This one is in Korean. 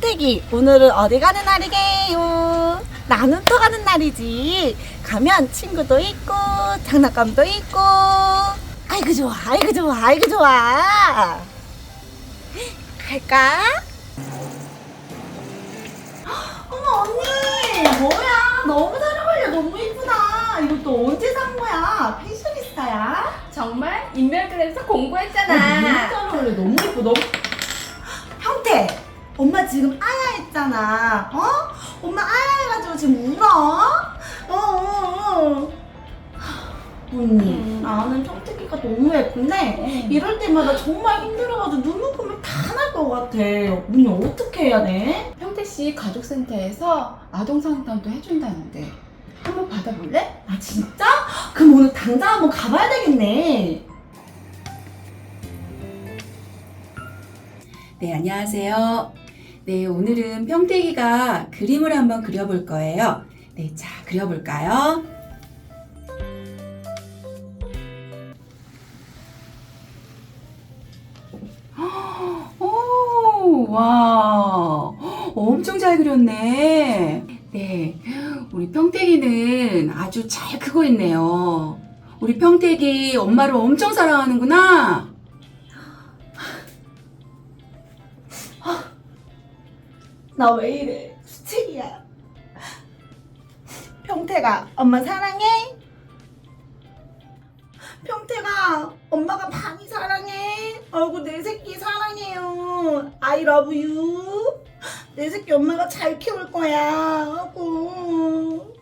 평택이 오늘은 어디 가는 날이게요? 나눔터 가는 날이지. 가면 친구도 있고 장난감도 있고. 아이고 좋아, 아이고 좋아, 아이고 좋아. 갈까? 어머 언니, 뭐야? 너무 잘 어울려, 너무 이쁘다. 이거 또 언제 산 거야? 패셔니스타야? 정말 인별그램에서 어, 공부했잖아. 너무 잘 어울려, 너무 이뻐, 너무. 엄마 지금 아야 했잖아. 어? 엄마 아야 해가지고 지금 울어? 어, 어, 어. 언니, 음. 나는 평택이가 너무 예쁜데 이럴 때마다 정말 힘들어가지고 눈물금이 다날 것 같아. 언니 어떻게 해야 돼? 평택 씨 가족센터에서 아동 상담도 해준다는데 한번 받아볼래? 아 진짜? 그럼 오늘 당장 한번 가봐야 되겠네. 네, 안녕하세요. 네, 오늘은 평택이가 그림을 한번 그려볼 거예요. 네, 자, 그려볼까요? 오, 와, 엄청 잘 그렸네. 네, 우리 평택이는 아주 잘 크고 있네요. 우리 평택이 엄마를 엄청 사랑하는구나. 나 왜 이래? 수책이야. 평태가 엄마 사랑해? 평태가 엄마가 많이 사랑해? 아이고 내 새끼 사랑해요. I love you. 내 새끼 엄마가 잘 키울 거야. 아이고.